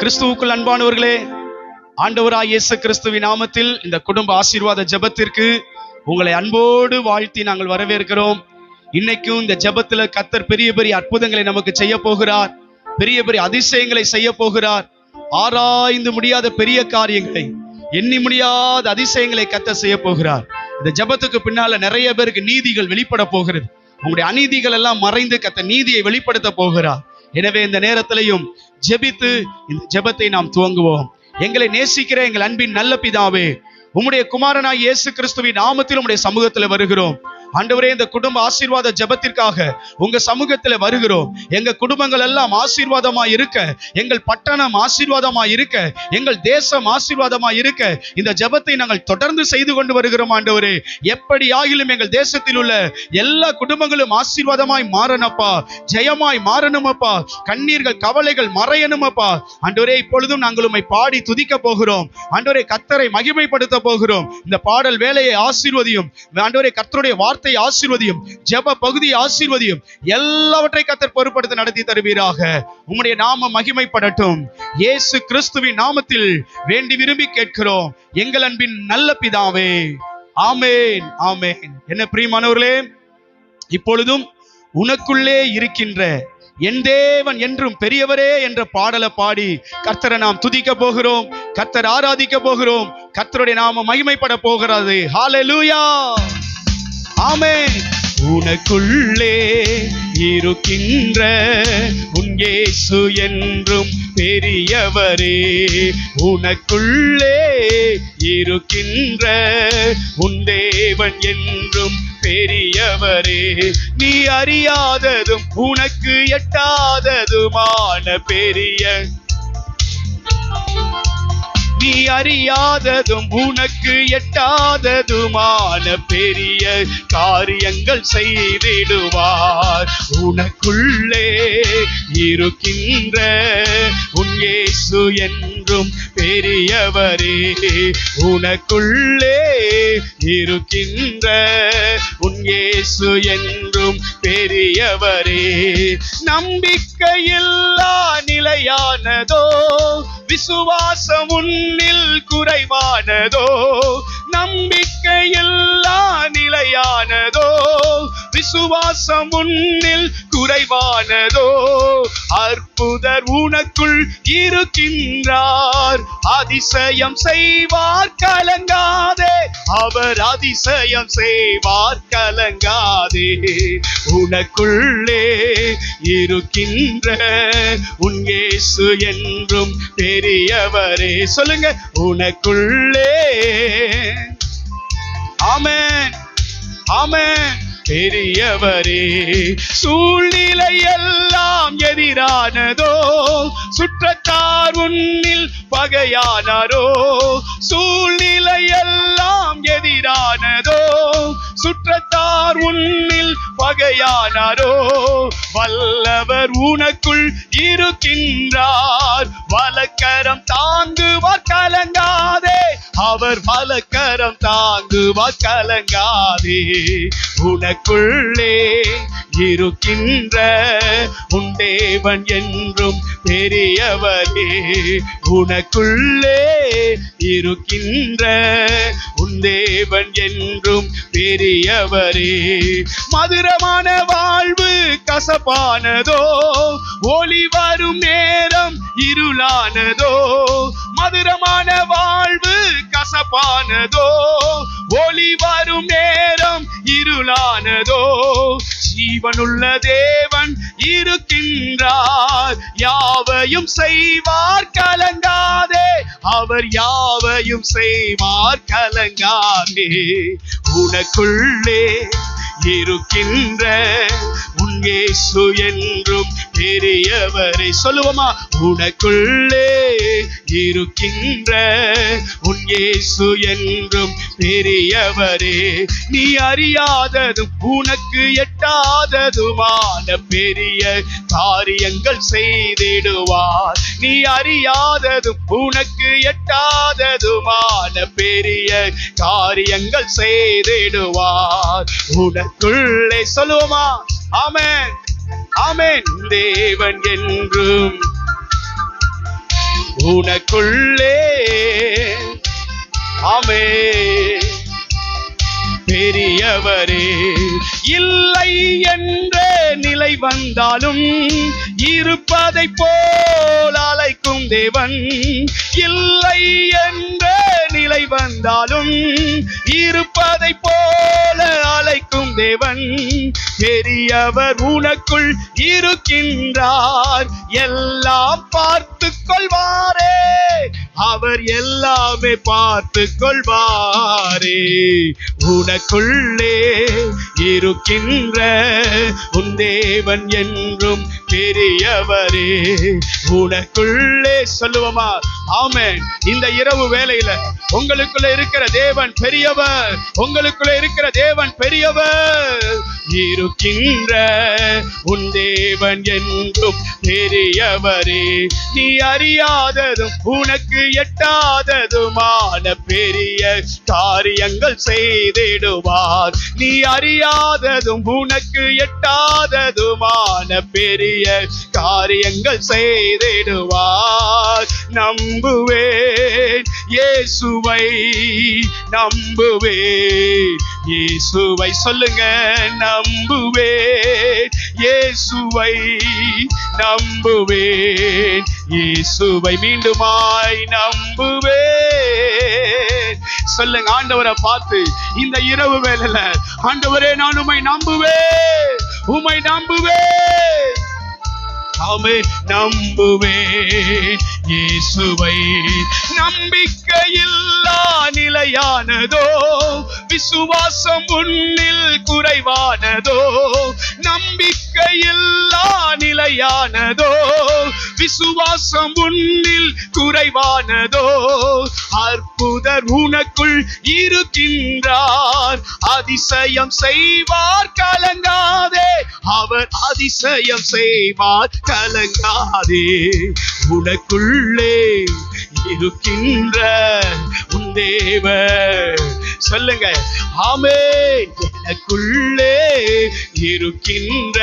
கிறிஸ்துவுக்குள் அன்பானவர்களே ஆண்டவராய் இயேசு கிறிஸ்துவின் நாமத்தில் இந்த குடும்ப ஆசீர்வாத ஜெபத்திற்கு உங்களை அன்போடு வாழ்த்தி நாங்கள் வரவேற்கிறோம். இன்னைக்கும் இந்த ஜெபத்துல கத்தர் பெரிய பெரிய அற்புதங்களை நமக்கு செய்ய போகிறார் பெரிய பெரிய அதிசயங்களை செய்ய போகிறார். ஆராய்ந்து முடியாத பெரிய காரியங்களை எண்ணி முடியாத அதிசயங்களை கத்தர் செய்ய போகிறார். இந்த ஜெபத்துக்கு பின்னால நிறைய பேருக்கு நீதிகள் வெளிப்பட போகிறது. உங்களுடைய அநீதிகள் எல்லாம் மறைந்து கத்த நீதியை வெளிப்படுத்த போகிறார். எனவே இந்த நேரத்திலையும் ஜெபித்து இந்த ஜெபத்தை நாம் துவங்குவோம். எங்களை நேசிக்கிற எங்கள் அன்பின் நல்ல பிதாவே உம்முடைய குமாரனாய் இயேசு கிறிஸ்துவின் நாமத்தில் உம்முடைய சமூகத்தில் வருகிறோம். ஆண்டவரே இந்த குடும்ப ஆசீர்வாத ஜெபத்திற்காக உங்க சமூகத்தில் வருகிறோம். எங்க குடும்பங்கள் எல்லாம் ஆசீர்வாதமா இருக்க எங்கள் பட்டணம் ஆசீர்வாதமா இருக்க எங்கள் தேசம் ஆசீர்வாதமா இருக்க இந்த ஜெபத்தை நாங்கள் தொடர்ந்து செய்து கொண்டு வருகிறோம் ஆண்டவரே. எப்படி ஆகிலும் எங்கள் தேசத்தில் உள்ள எல்லா குடும்பங்களும் ஆசீர்வாதமாய் மாறணப்பா ஜெயமாய் மாறணுமப்பா கண்ணீர்கள் கவலைகள் மறையணுமப்பா ஆண்டவரே இப்பொழுதும் நாங்கள் உண்மை பாடி துதிக்க போகிறோம். ஆண்டவரே கத்தரை மகிமைப்படுத்த போகிறோம். இந்த பாடல் வேலையை ஆசீர்வதியும். ஆண்டவரே கர்த்தருடைய வார்த்தை ஆசீர்வதியும் ஜெப பகுதியை ஆசீர்வதியும் எல்லாவற்றை கத்தர் பொறுப்படுத்தி நடத்தி தருவீராக. உம்முடைய நாம மகிமைப்படட்டும். இயேசு கிறிஸ்துவின் நாமத்தில் வேண்டி விரும்பி கேட்கிறோம். எங்கள் அன்பின் நல்ல பிதாவே. ஆமேன் ஆமேன். என்ன பிரியமானவர்களே இப்பொழுதும் உனக்குள்ளே இருக்கின்ற என் தேவன் என்றும் பெரியவரே என்ற பாடலை பாடி கர்த்தரை நாம் துதிக்க போகிறோம் கர்த்தர் ஆராதிக்க போகிறோம் கர்த்தருடைய நாம மகிமைப்பட போகிறது. ஹalleluya ஆமே உனக்குள்ளே இருக்கின்ற உன் என்றும் பெரியவரே. உனக்குள்ளே இருக்கின்ற உன் தேவன் என்றும் பெரியவரே. நீ அறியாததும் உனக்கு எட்டாததுமான பெரிய நீ அறியாததும் உனக்கு எட்டாததுமான பெரிய காரியங்கள் செய்திடுவார். உனக்குள்ளே இருக்கின்ற உன் இயேசு என்றும் பெரியவரே. உனக்குள்ளே இருக்கின்ற உன் இயேசு என்றும் பெரியவரே. நம்பிக்கையில்லா நிலையானதோ விசுவாசம் உன்னில் குறைவானதோ நம்பி விசுவாசம் உன்னில் குறைவானதோ? அற்புதர் உனக்குள் இருக்கின்றார். அதிசயம் செய்வார் கலங்காதே. அவர் அதிசயம் செய்வார் கலங்காதே. உனக்குள்ளே இருக்கின்ற உன் இயேசு என்றும் பெரியவரே. சொல்லுங்க உனக்குள்ளே. ஆமென். ஆமென். பெரியவரே சூழ்நிலை எல்லாம் எதிரானதோ சுற்றத்தார் உன்னில் பகையானாரோ சூழ்நிலை எல்லாம் எதிரானதோ சுற்றத்தார் உன்னில் பகையானாரோ வல்லவர் உனக்குள் இருக்கின்றார் வலக்கரம் தாங்குவார் கலங்காத அவர் மலக்கரம் தாங்குவா கலங்காதே. உனக்குள்ளே இருக்கின்ற உண்டேவன் என்றும் பெரியவரே. உனக்குள்ளே இருக்கின்ற உந்தேவன் என்றும் பெரியவரே. மதுரமான வாழ்வு கசப்பானதோ ஒளி வரும் நேரம் இருளானதோ. மதுரமான கசப்பானதோ ஒளி வரும் நேரம் இருளானதோ ஜீவனுள்ள தேவன் இருக்கின்றார். யாவையும் செய்வார் கலங்காதே அவர் யாவையும் செய்வார் கலங்காதே. உனக்குள்ளே இருக்கின்ற உன் இயேசு என்றும் பெரியவரை சொல்லுவோமா? உனக்குள்ளே இருக்கின்ற உன் இயேசு என்றும் பெரியவரே நீ அறியாததும் உனக்கு எட்டாததுமான பெரிய காரியங்கள் செய்திடுவார். நீ அறியாததும் உனக்கு எட்டாததுமான பெரிய காரியங்கள் செய்திடுவார். நமக்குள்ளே சொல்லுவோமா? ஆமேன். ஆமேன். தேவன் என்றும். உனக்குள்ளே. ஆமே பெரியவரே இல்லை என்ற நிலை வந்தாலும் இருப்பதை போல் அழைக்கும் தேவன். இல்லை என்ற நிலை வந்தாலும் இருப்பதை போல அழைக்கும் தேவன். பெரியவர் உனக்குள் இருக்கின்றார். எல்லாம் பார்த்து கொள்வாரே அவர் எல்லாமே பார்த்து கொள்வாரே உனக்குள்ளே இருக்கின்ற உன் தேவன் என்றும் பெரியவரே. உனக்குள்ளே சொல்லுவோமா? ஆமேன். இந்த இரவு வேலையில உங்களுக்குள்ள இருக்கிற தேவன் பெரியவர். உங்களுக்குள்ள இருக்கிற தேவன் பெரியவர். இருக்கின்ற உன் தேவன் என்றும் பெரியவரே நீ அறியாததும் உனக்கு எட்டாததுமான பெரிய காரியங்கள் செய்திடுவார். நீ அறியாததும் உனக்கு எட்டாததுமான பெரிய காரியங்கள் செய்திடுவார். நம்புவேன் இயேசுவை நம்புவேன். இயேசுவை சொல்லுங்க நம்புவேன். இயேசுவை நம்புவேன். இயேசுவை மீண்டுமாய் நம்புவேன். சொல்லுங்க ஆண்டவரை பார்த்து இந்த இரவு வேலையில ஆண்டவரே நான் உமை நம்புவேன். உம்மை நம்புவேன். ஆமே நம்புவேன். இயேசுவை நம்பிக்கையில்லா நிலையானதோ விசுவாசம் உன்னில் குறைவானதோ நம்பிக்கையில்லா நிலையானதோ விசுவாசம் உன்னில் குறைவானதோ அற்புதர் உனக்குள் இருக்கின்றார். அதிசயம் செய்வார் கலங்காதே. அவர் அதிசயம் செய்வார் கலங்காதே. உனக்குள் உள்ளே இருக்கின்ற உன் தேவ சொல்லுங்க. ஆமே எனக்குள்ளே இருக்கின்ற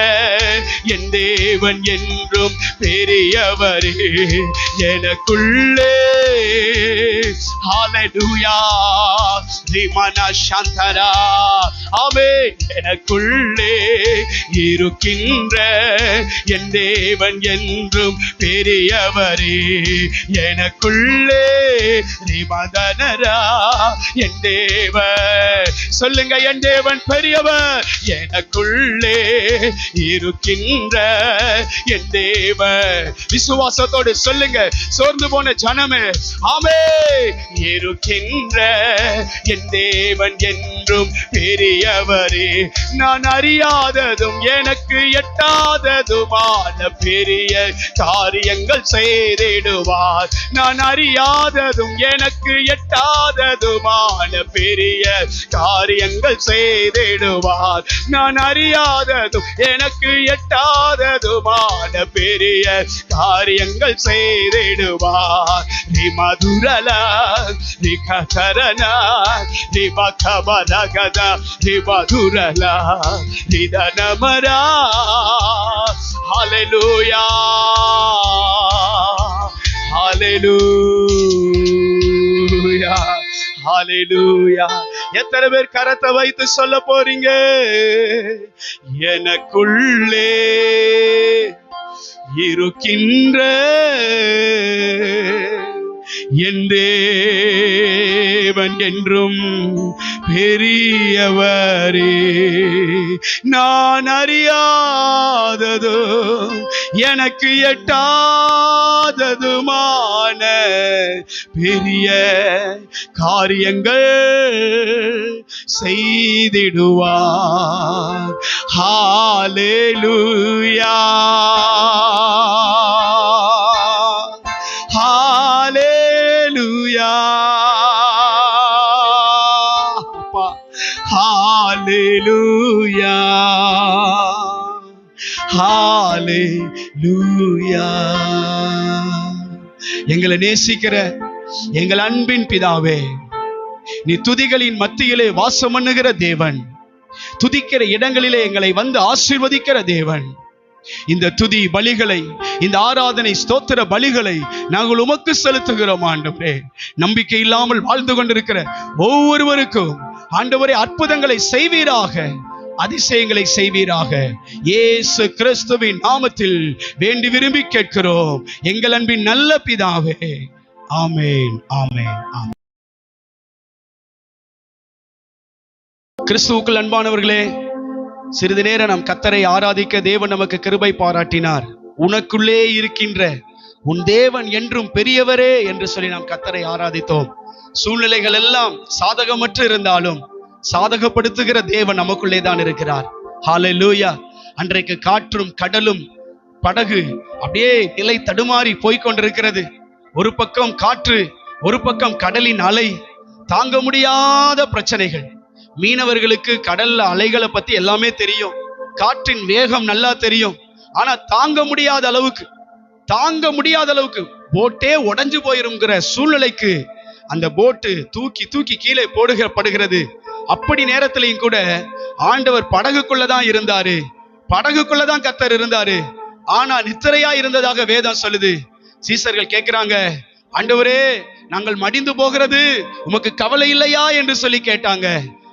என் தேவன் என்றும் பெரியவரே. எனக்குள்ளே ஹalleluya ரிமனா சந்தரா ஆமே எனக்குள்ளே இருக்கின்ற என் தேவன் என்றும் பெரியவரே. எனக்குள்ளே ரிமதனரா என் தேவன். சொல்லுங்க என் தேவன் பெரியவர். எனக்குள்ளே இருக்கின்ற என் தேவன். விசுவாசத்தோடு சொல்லுங்க சோர்ந்து போன ஜனமே. ஆமே இருக்கின்ற என் தேவன் என்றும் பெரியவரே. நான் அறியாததும் எனக்கு எட்டாததுமான பெரிய காரியங்கள் செய்திடுவார். நான் அறியாததும் எனக்கு எட்டாததுமான பெரிய காரியங்கள் செய்திடுவார். நான் அறியாததும் எனக்கு எட்டாததுமான பெரிய காரியங்கள் செய்திடுவார். நீ மதுரலா நீ கதரனா நீ பகபலகதா நீ மதுரலா நீ தனமரா ஹalleluya ஹalleluya ஹalleluya எத்தனை பேர் கரத்தை வைத்து சொல்ல போறீங்க? எனக்குள்ளே இருக்கின்ற என் தேவன் என்றும் பெரியவரே. நான் அறியாததோ எனக்கு எட்டாததுமான பெரிய காரியங்கள் செய்திடுவார். ஹalleluya. ஹalleluya ஹalleluya எங்களை நேசிக்கிற எங்கள் அன்பின் பிதாவே நீ துதிகளின் மத்தியிலே வாசம் பண்ணுகிற தேவன். துதிக்கிற இடங்களிலே எங்களை வந்து ஆசீர்வதிக்கிற தேவன். இந்த துதி பலிகளை இந்த ஆராதனை ஸ்தோத்திர பலிகளை நாங்கள் உமக்கு செலுத்துகிறோம் ஆண்டவரே. நம்பிக்கை இல்லாமல் வாழ்ந்து கொண்டிருக்கிற ஒவ்வொருவருக்கும் ஆண்டவரே அற்புதங்களை செய்வீராக அதிசயங்களை செய்வீராக. இயேசு கிறிஸ்துவின் நாமத்தில் வேண்டி விரும்பி கேட்கிறோம். எங்கள் அன்பின் நல்ல பிதாவே. ஆமேன் ஆமேன் ஆமென். கிறிஸ்துவுக்குள் அன்பானவர்களே சிறிது நேரம் நம் கத்தரை ஆராதிக்க தேவன் நமக்கு கிருபை பாராட்டினார். உனக்குள்ளே இருக்கின்ற உன் தேவன் என்றும் பெரியவரே என்று சொல்லி நாம் கத்தரை ஆராதித்தோம். சூழ்நிலைகள் எல்லாம் சாதகமற்று இருந்தாலும் சாதகப்படுத்துகிற தேவன் நமக்குள்ளே தான் இருக்கிறார். ஹalleluya அன்றைக்கு காற்றும் கடலும் படகு அப்படியே நிலை தடுமாறி போய்கொண்டிருக்கிறது. ஒரு பக்கம் காற்று ஒரு பக்கம் கடலின் அலை. தாங்க முடியாத பிரச்சனைகள். மீனவர்களுக்கு கடல்ல அலைகளை பத்தி எல்லாமே தெரியும். காற்றின் வேகம் நல்லா தெரியும். ஆனா தாங்க முடியாத அளவுக்கு தாங்க முடியாத அளவுக்கு போட்டே உடைஞ்சு போயிருங்கிற சூழ்நிலைக்கு அந்த போட்டு தூக்கி தூக்கி கீழே போடுகப்படுகிறது அப்படி நேரத்திலையும் கூட ஆண்டவர் படகுக்குள்ளதான் இருந்தாரு. படகுக்குள்ளதான் கத்தர் இருந்தாரு. ஆனா நித்திரையா இருந்ததாக வேதம் சொல்லுது. சீசர்கள் கேட்கிறாங்க ஆண்டவரே நாங்கள் மடிந்து போகிறது உமக்கு கவலை இல்லையா? என்று சொல்லி கேட்டாங்க.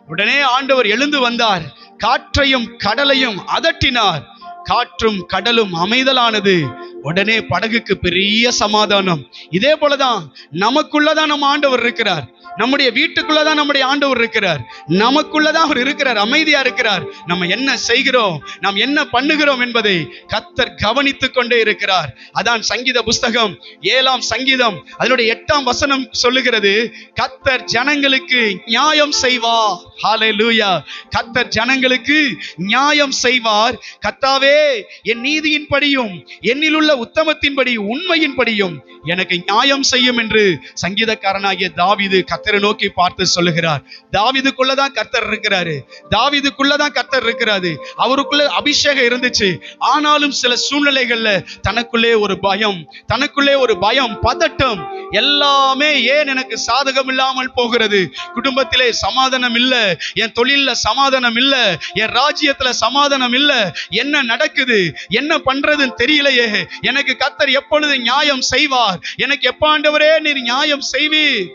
உடனே ஆண்டவர் எழுந்து வந்தார். காற்றையும் கடலையும் அதட்டினார். காற்றும் கடலும் அமைதலானது. உடனே படகுக்கு பெரிய சமாதானம். இதே போலதான் நமக்குள்ளதான் நம்ம ஆண்டவர் இருக்கிறார். நம்முடைய வீட்டுக்குள்ளதான் நம்முடைய ஆண்டவர் இருக்கிறார். நமக்குள்ளதான் அவர் இருக்கிறார் அமைதியா இருக்கிறார். நம்ம என்ன செய்கிறோம் நாம் என்ன பண்ணுகிறோம் என்பதை கத்தர் கவனித்துக் கொண்டே இருக்கிறார். அதான் சங்கீத புஸ்தகம் ஏழாம் சங்கீதம். அதனுடைய எட்டாம் வசனம் சொல்லுகிறது கத்தர் ஜனங்களுக்கு நியாயம் செய்வார். லூயா கத்தர் ஜனங்களுக்கு நியாயம் செய்வார். கத்தாவே என் நீதியின்படியும் என்னில் உள்ள உத்தமத்தின்படி உண்மையின்படியும் எனக்கு நியாயம் செய்யும் என்று சங்கீதக்காரனாகிய தாவிது கத்தரை நோக்கி பார்த்து சொல்லுகிறார். தாவிதுக்குள்ளதான் கர்த்தர் இருக்கிறாரு. தாவிதுக்குள்ளதான் கர்த்தர் இருக்கிறாரு. அவருக்குள்ள அபிஷேகம் இருந்துச்சு. ஆனாலும் சில சூழ்நிலைகள்ல தனக்குள்ளே ஒரு பயம் தனக்குள்ளே ஒரு பயம் பதட்டம் எல்லாமே ஏன் எனக்கு சாதகம் இல்லாமல் போகிறது? குடும்பத்திலே சமாதானம் இல்ல என் தொழில்ல சமாதானம் இல்ல என் ராஜ்யத்துல சமாதானம் இல்ல என்ன நடக்குது? என்ன பண்றதுன்னு தெரியலையே. எனக்கு கத்தர் எப்பொழுது நியாயம் செய்வார்? எனக்கு எப்பாண்டவரே நீர் நியாயம் செய்வீர்?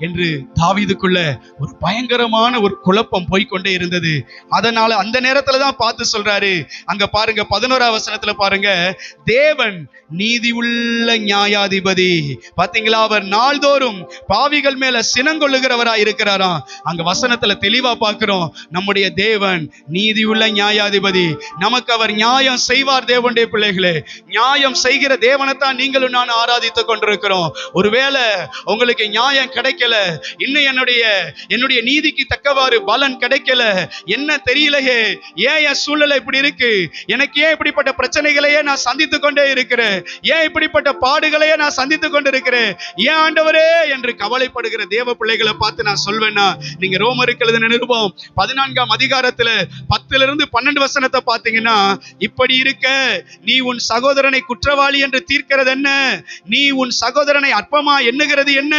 என்று தாவிதுக்குள்ள ஒரு பயங்கரமான ஒரு குழப்பம் போய்கொண்டே இருந்தது. அதனால அந்த நேரத்துல தான் பார்த்து சொல்றாரு. அங்க பாருங்க பதினோராம் வசனத்துல பாருங்க. தேவன் நீதி உள்ள நியாயாதிபதி. பாத்தீங்களா? அவர் நாள்தோறும் பாவிகள் மேல சினங்கொள்ளுகிறவரா இருக்கிறாராம். அங்க வசனத்துல தெளிவா பார்க்கிறோம் நம்முடைய தேவன் நீதி உள்ள நியாயாதிபதி. நமக்கு அவர் நியாயம் செய்வார் தேவனுடைய பிள்ளைகளே. நியாயம் செய்கிற தேவனைத்தான் நீங்களும் நான் ஆராதித்துக் கொண்டிருக்கிறோம். ஒருவேளை உங்களுக்கு நியாயம் கிடைக்கல கிடைக்கல. இன்னும் என்னுடைய என்னுடைய நீதிக்கு தக்கவாறு பலன் கிடைக்கல. என்ன தெரியலையே? ஏன் என் சூழ்நிலை இப்படி இருக்கு? எனக்கு ஏன் இப்படிப்பட்ட பிரச்சனைகளையே நான் சந்தித்து கொண்டே இருக்கிறேன்? ஏன் இப்படிப்பட்ட பாடுகளையே நான் சந்தித்து கொண்டு இருக்கிறேன் ஏன் ஆண்டவரே? என்று கவலைப்படுகிற தேவ பிள்ளைகளை பார்த்து நான் சொல்வேன்னா நீங்க ரோமருக்கு எழுதின நிருபம் பதினான்காம் அதிகாரத்துல பத்துல இருந்து பன்னெண்டு வசனத்தை பார்த்தீங்கன்னா இப்படி இருக்க நீ உன் சகோதரனை குற்றவாளி என்று தீர்க்கிறது என்ன? நீ உன் சகோதரனை அற்பமா எண்ணுகிறது என்ன?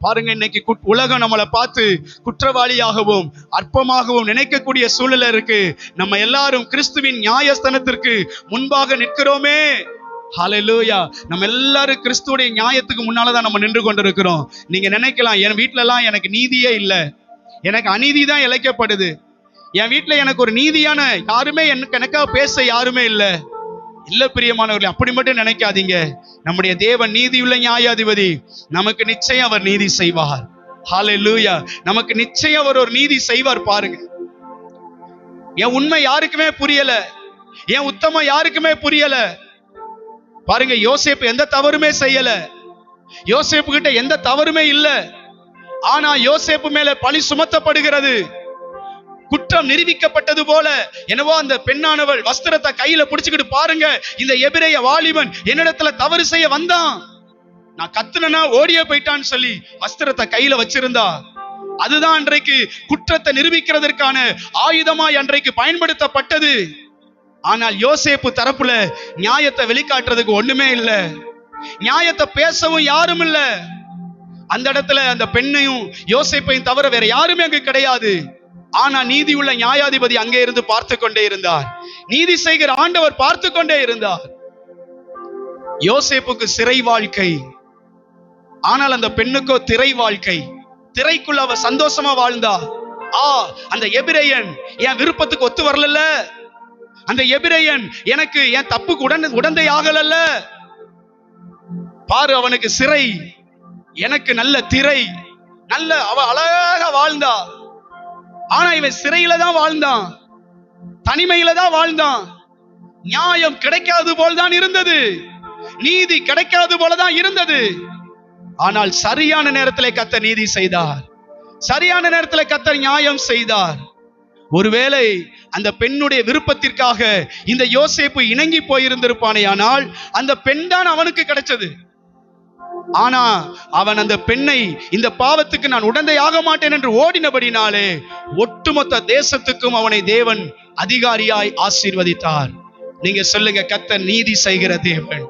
பாருங்க இன்னைக்கு குட்- உலகம் நம்மளை பார்த்து குற்றவாளியாகவும் அற்பமாகவும் நினைக்கக்கூடிய சூழல இருக்கு. நம்ம எல்லாரும் கிறிஸ்துவின் நியாயஸ்தனத்திற்கு முன்பாக நிற்கிறோமே. ஹலலூயா நம்ம எல்லாரும் கிறிஸ்துவோடைய நியாயத்துக்கு முன்னாலதான் நம்ம நின்று கொண்டிருக்கிறோம். நீங்க நினைக்கலாம் என் வீட்ல எல்லாம் எனக்கு நீதியே இல்ல. எனக்கு அநீதி தான் இழைக்கப்படுது. என் வீட்டுல எனக்கு ஒரு நீதியான யாருமே எனக்கு எனக்காக பேச யாருமே இல்ல. இல்ல பிரியமானவர்களே அப்படி மட்டும் நினைக்காதீங்க. நம்முடைய தேவன் நீதியுள்ள நியாயாதிபதி. நமக்கு நிச்சயம் அவர் நீதி செய்வார். ஹalleluya நமக்கு நிச்சயம் அவர் ஒரு நீதி செய்வார் பாருங்க. என் உண்மை யாருக்குமே புரியல. என் உத்தமம் யாருக்குமே புரியல. பாருங்க யோசேப்பு எந்த தவறுமே செய்யல. யோசேப்பு கிட்ட எந்த தவறுமே இல்ல. ஆனா யோசேப்பு மேல பழி சுமத்தப்படுகிறது. குற்றம் நிரூபிக்கப்பட்டது போல. என்னவோ அந்த பெண்ணானவள் வஸ்திரத்தை கையில புடிச்சுக்கிட்டு பாருங்க. இந்த எபிரேய வாலிபன் என்னிடத்துல தவறு செய்ய வந்தான். நான் கத்துனா ஓடியே போயிட்டான்னு சொல்லி வஸ்திரத்தை கையில வச்சிருந்தா. அதுதான் அன்றைக்கு குற்றத்தை நிரூபிக்கிறதற்கான ஆயுதமாய் அன்றைக்கு பயன்படுத்தப்பட்டது. ஆனால் யோசேப்பு தரப்புல நியாயத்தை வெளிக்காட்டுறதுக்கு ஒண்ணுமே இல்லை. நியாயத்தை பேசவும் யாரும் இல்லை. அந்த இடத்துல அந்த பெண்ணையும் யோசேப்பையும் தவிர வேற யாருமே அங்கு கிடையாது. ஆனா நீதி உள்ள நியாயாதிபதி அங்கே இருந்து பார்த்து கொண்டே இருந்தார். நீதி செய்கிற ஆண்டவர் பார்த்து கொண்டே இருந்தார். யோசேப்புக்கு சிறை வாழ்க்கை. ஆனால் அந்த பெண்ணுக்கோ திரை வாழ்க்கை. திரைக்குள்ள அவ சந்தோஷமா வாழ்ந்தா. ஆ அந்த எபிரேயன் என் விருப்பத்துக்கு ஒத்து வரல அந்த எபிரேயன் எனக்கு என் தப்புக்கு உடன் உடந்தை ஆகலல்ல பாரு அவனுக்கு சிறை. எனக்கு நல்ல திரை. நல்ல அவ அழகா வாழ்ந்தா. ஆனா இவன் சிறையில தான் வாழ்ந்தான். தனிமையில தான் வாழ்ந்தான். நியாயம் கிடைக்காது போல தான் இருந்தது. நீதி கிடைக்காது போல தான் இருந்தது. ஆனால் சரியான நேரத்திலே கத்த நீதி செய்தார். சரியான நேரத்தில் கத்த நியாயம் செய்தார். ஒருவேளை அந்த பெண்ணுடைய விருப்பத்திற்காக இந்த யோசேப்பு இணங்கி போயிருந்திருப்பானே ஆனால் அந்த பெண் தான் அவனுக்கு கிடைச்சது. ஆனா அவன் அந்த பெண்ணை இந்த பாவத்துக்கு நான் உடந்தையாக ஆக மாட்டேன் என்று ஓடினபடினாலே ஒட்டுமொத்த தேசத்துக்கும் அவனை தேவன் அதிகாரியாய் ஆசீர்வதித்தார். நீங்க சொல்லுங்க கத்த நீதி செய்கிற தேவன்.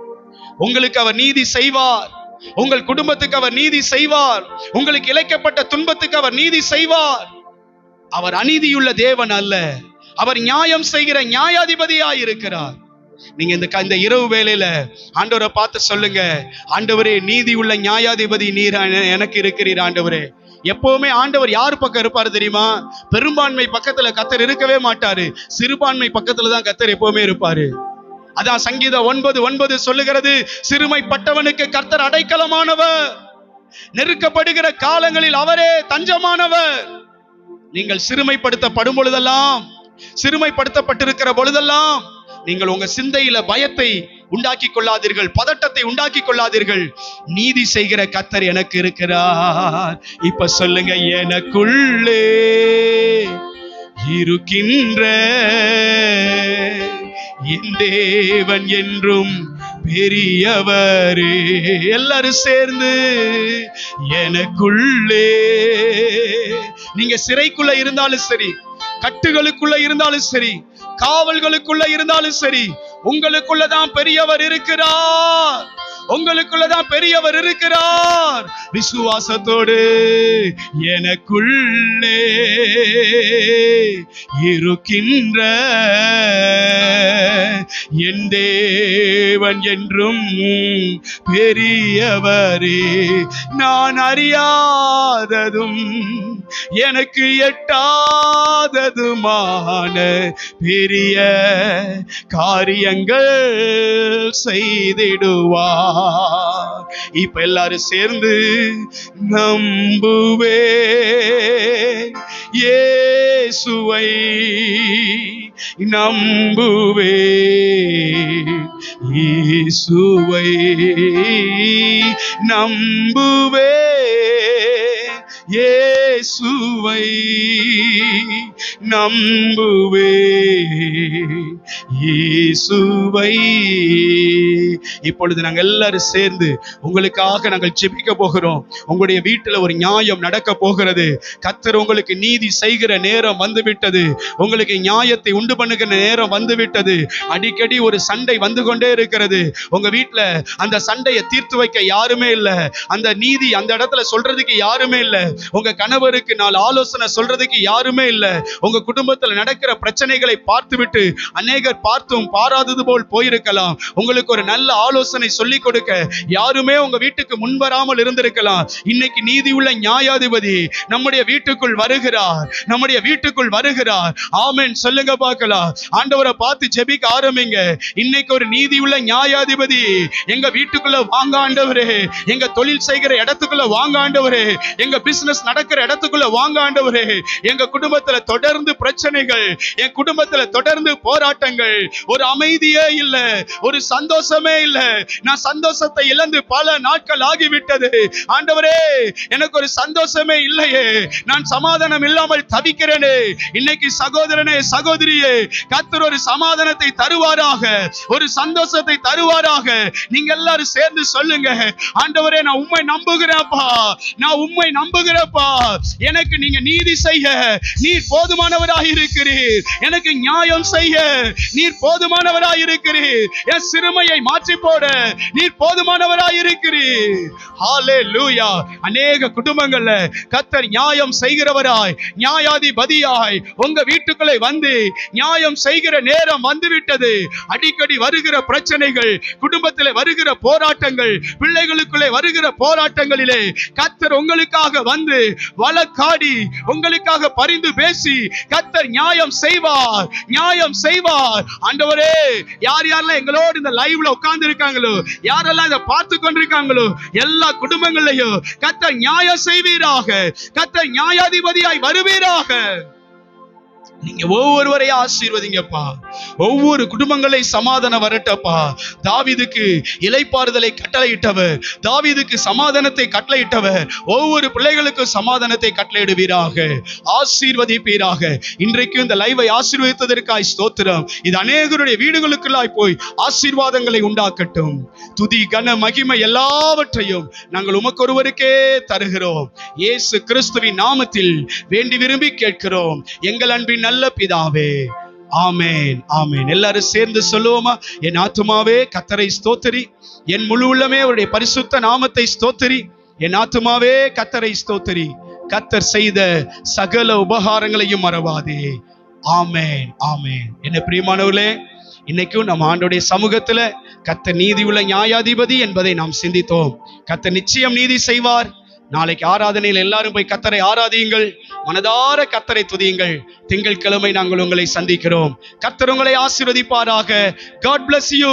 உங்களுக்கு அவர் நீதி செய்வார். உங்கள் குடும்பத்துக்கு அவர் நீதி செய்வார். உங்களுக்கு இழைக்கப்பட்ட துன்பத்துக்கு அவர் நீதி செய்வார். அவர் அநீதியுள்ள தேவன் அல்ல. அவர் நியாயம் செய்கிற நியாயாதிபதியாய் இருக்கிறார் நீங்க இந்த இந்த இரவு வேலையில ஆண்டவரை பார்த்து சொல்லுங்க. ஆண்டவரே நீதி உள்ள நியாயாதிபதி நீர் எனக்கு இருக்கிறீர் ஆண்டவரே. எப்பவுமே ஆண்டவர் யார் பக்கம் இருப்பாரு தெரியுமா? பெரும்பான்மை பக்கத்துல கத்தர் இருக்கவே மாட்டாரு. சிறுபான்மை பக்கத்துல தான் கத்தர் எப்பவுமே இருப்பாரு. அதான் சங்கீதம் ஒன்பது ஒன்பது சொல்லுகிறது சிறுமைப்பட்டவனுக்கு கர்த்தர் அடைக்கலமானவர். நெருக்கப்படுகிற காலங்களில் அவரே தஞ்சமானவர். நீங்கள் சிறுமைப்படுத்தப்படும் பொழுதெல்லாம் சிறுமைப்படுத்தப்பட்டிருக்கிற பொழுதெல்லாம் நீங்கள் உங்க சிந்தையில பயத்தை உண்டாக்கி கொள்ளாதீர்கள் பதட்டத்தை உண்டாக்கி கொள்ளாதீர்கள். நீதி செய்கிற கத்தர் எனக்கு இருக்கிறார். இப்ப சொல்லுங்க எனக்குள்ளே இருக்கின்ற என் தேவன் என்றும் பெரியவரே. எல்லாரும் சேர்ந்து எனக்குள்ளே நீங்க சிறைக்குள்ள இருந்தாலும் சரி கட்டுகளுக்குள்ள இருந்தாலும் சரி காவல்களுக்குள்ள இருந்தாலும் சரி உங்களுக்குள்ளதான் பெரியவர் இருக்கிறார். உங்களுக்குள்ளதான் பெரியவர் இருக்கிறார். விசுவாசத்தோடு எனக்குள்ளே இருக்கின்ற என் தேவன் என்றும் பெரியவரே நான் அறியாததும் எனக்கு எட்டாததுமான பெரிய காரியங்கள் செய்திடுவார். இப்ப எல்லாரும் சேர்ந்து நம்புவே. இயேசுவை நம்புவே. இயேசுவை நம்புவே. இயேசுவை. நம்புவே. இயேசுவை. இப்பொழுது நாங்கள் எல்லாரும் சேர்ந்து உங்களுக்காக நாங்கள் ஜெபிக்க போகிறோம். உங்களுடைய வீட்டில் ஒரு நியாயம் நடக்க போகிறது. கத்தர் உங்களுக்கு நீதி செய்கிற நேரம் வந்துவிட்டது. உங்களுக்கு நியாயத்தை உண்டு பண்ணுகிற நேரம் வந்துவிட்டது. அடிக்கடி ஒரு சண்டை வந்து கொண்டே இருக்கிறது. உங்க வீட்டுல அந்த சண்டையை தீர்த்து வைக்க யாருமே இல்ல. அந்த நீதி அந்த இடத்துல சொல்றதுக்கு யாருமே இல்ல. உங்க கணவருக்கு நாலு ஆலோசனை சொல்றதுக்கு யாருமே இல்ல. உங்க குடும்பத்துல நடக்கிற பிரச்சனைகளை பார்த்துவிட்டு அநேகர் பார்த்தும் பாராதது போல் போயிருக்கலாம். உங்களுக்கு ஒரு நல்ல ஆலோசனை சொல்லிக் கொடுக்க யாருமே உங்க வீட்டுக்கு முன்வராமல் இருந்திருக்கலாம். இன்னைக்கு நீதி உள்ள நியாயாதிபதி நம்முடைய வீட்டுக்குள் வருகிறார். நம்முடைய வீட்டுக்குள் வருகிறார். ஆமென். சொல்லுங்க பார்க்கலாம். ஆண்டவரை பார்த்து ஜெபிக்க ஆரம்பிங்க. இன்னைக்கு ஒரு நீதி உள்ள நியாயாதிபதி எங்க வீட்டுக்குள்ள வாங்க ஆண்டவரே. எங்க தொழில் செய்கிற இடத்துக்குள்ள வாங்க ஆண்டவரே. எங்க பிசினஸ் நடக்கிற இடத்துக்குள்ள வாங்க ஆண்டவரே. எங்க குடும்பத்துல தொடர்ந்து பிரச்சனைகள் என் குடும்பத்துல தொடர்ந்து போராட்டங்கள். ஒரு அமைதியே இல்ல ஒரு சந்தோஷமே இல்ல. நான் சந்தோஷத்தை இழந்து பல நாட்கள் ஆகிவிட்டது. ஆண்டவரே எனக்கு ஒரு சந்தோஷமே இல்லையே. நான் சமாதானம் இல்லாமல் தவிக்கிறேனே. இன்னைக்கு சகோதரனே சகோதரியே கத்தர் ஒரு சமாதானத்தை தருவாராக. ஒரு சந்தோஷத்தை தருவாராக. நீங்க எல்லாரும் சேர்ந்து சொல்லுங்க ஆண்டவரே நான் உண்மை நம்புகிறேன்ப்பா. நான் உண்மை நம்புகிறேன்ப்பா. எனக்கு நீங்க நீதி செய்ய. நீ போதுமான போதுமானவராக இருக்கிறீர். எனக்கு நியாயம் செய்ய. நீர் போதுமானவராய் இருக்கிறீர். என் சிறுமையை மாற்றி போட நீர் போதுமானவராய் இருக்கிறீர். ஹalleluya அநேக குடும்பங்கள்ல கத்தர் நியாயம் செய்கிறவராய் நியாயாதிபதியாய் உங்க வீட்டுக்குள்ளே வந்து நியாயம் செய்கிற நேரம் வந்துவிட்டது. அடிக்கடி வருகிற பிரச்சனைகள் குடும்பத்தில் வருகிற போராட்டங்கள் பிள்ளைகளுக்குள்ளே வருகிற போராட்டங்களிலே கத்தர் உங்களுக்காக வந்து வழக்காடி உங்களுக்காக பரிந்து பேசி கத்தர் நியாயம் செய்வார் நியாயம் செய்வார். ஆண்டவரே யார் யாரெல்லாம் எங்களோடு இந்த லைவ்ல உட்கார்ந்து இருக்காங்களோ யாரெல்லாம் இதை பார்த்து கொண்டிருக்காங்களோ எல்லா குடும்பங்களையும் கத்தர் நியாயம் செய்வீராக. கத்தர் நியாயாதிபதியாய் வருவீராக. நீங்க ஒவ்வொருவரையும் ஆசீர்வதிங்கப்பா. ஒவ்வொரு குடும்பங்களை சமாதானம் வரட்டப்பா தாவிதுக்கு இலைப்பாறுதலை கட்டளையிட்டவர் தாவிதுக்கு சமாதானத்தை கட்டளையிட்டவர் ஒவ்வொரு பிள்ளைகளுக்கும் சமாதானத்தை கட்டளையிடுவீராக. ஆசீர்வதிப்பீராக. இன்றைக்கு இந்த லைவை ஆசீர்வதித்ததற்காய் ஸ்தோத்திரம். இது அநேகருடைய வீடுகளுக்குள்ளாய் போய் ஆசீர்வாதங்களை உண்டாக்கட்டும். துதி கன மகிமை எல்லாவற்றையும் நாங்கள் உமக்கொருவருக்கே தருகிறோம். இயேசு கிறிஸ்துவின் நாமத்தில் வேண்டி விரும்பி கேட்கிறோம். எங்கள் அன்பின் நல்ல பிதாவே. ஆமேன் ஆமேன். எல்லாரும் சேர்ந்து சொல்லுவோமா? என் ஆத்துமாவே கத்தரை ஸ்தோத்திரி. என் முழு உள்ளமே அவருடைய பரிசுத்த நாமத்தை ஸ்தோத்திரி. என் ஆத்துமாவே கத்தரை ஸ்தோத்திரி. கத்தர் செய்த சகல உபகாரங்களையும் மறவாதே. ஆமேன் ஆமேன். என்ன பிரியமானவர்களே இன்னைக்கும் நம்ம ஆண்டோடைய சமூகத்துல கத்த நீதி உள்ள நியாயாதிபதி என்பதை நாம் சிந்தித்தோம். கத்த நிச்சயம் நீதி செய்வார். நாளைக்கு ஆராதனையில் எல்லாரும் போய் கத்தரை ஆராதியுங்கள். மனதார கத்தரை துதியுங்கள். திங்கள் கிழமை நாங்கள் உங்களை சந்திக்கிறோம். கத்தர் உங்களை ஆசீர்வதிப்பாராக. God bless you